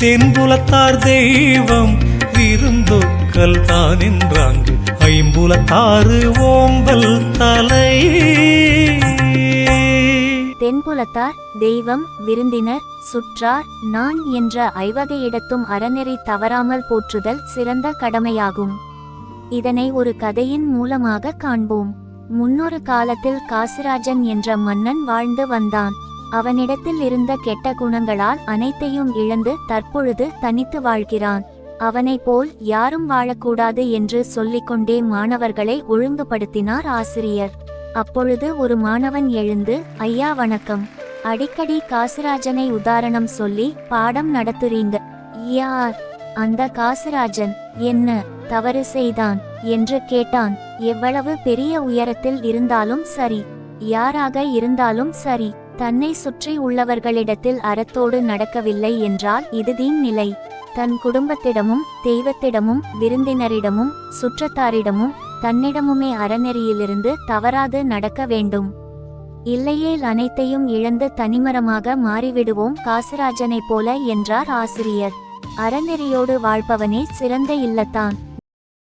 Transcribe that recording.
தென்புலத்தார் தெய்வம் விருந்தொக்கல் தான் என்றாங்கு ஐம்புலத்தாறு ஓம்பல் தலை. தென்புலத்தார் தெய்வம் விருந்தினர் சுற்றார் நான் என்ற ஐவகையிடத்தும் அறநெறி தவறாமல் போற்றுதல் சிறந்த கடமையாகும். இதனை ஒரு கதையின் மூலமாக காண்போம். முன்னொரு காலத்தில் காசிராஜன் என்ற மன்னன் வாழ்ந்து வந்தான். அவனிடத்தில் இருந்த கெட்ட குணங்களால் அனைத்தையும் இழந்து தற்பொழுது தனித்து வாழ்கிறான். அவனைப் போல் யாரும் வாழக்கூடாது என்று சொல்லிக்கொண்டே மாணவர்களை ஒழுங்குபடுத்தினார் ஆசிரியர். அப்பொழுது ஒரு மாணவன் எழுந்து ஐயா வணக்கம். அடிக்கடி காசுராஜனை உதாரணம் சொல்லி பாடம் நடத்துறீங்க. யார்? அந்த காசுராஜன் என்ன தவறு செய்தான்? என்று கேட்டான். எவ்வளவு பெரிய உயரத்தில் இருந்தாலும் சரி யாராக இருந்தாலும் சரி. தன்னை சுற்றி உள்ளவர்களிடத்தில் அறத்தோடு நடக்கவில்லை என்றால் இதுதீன் நிலை. தன் குடும்பத்திடமும் தெய்வத்திடமும் விருந்தினரிடமும் சுற்றத்தாரிடமும் தன்னிடமுமே அறநெறியிலிருந்து தவறாது நடக்க வேண்டும். இல்லையேல் அனைத்தையும் இழந்து தனிமரமாக மாறிவிடுவோம் காசிராஜனைப் போல என்றார் ஆசிரியர். அறநெறியோடு வாழ்பவனே சிறந்த இல்லத்தான்.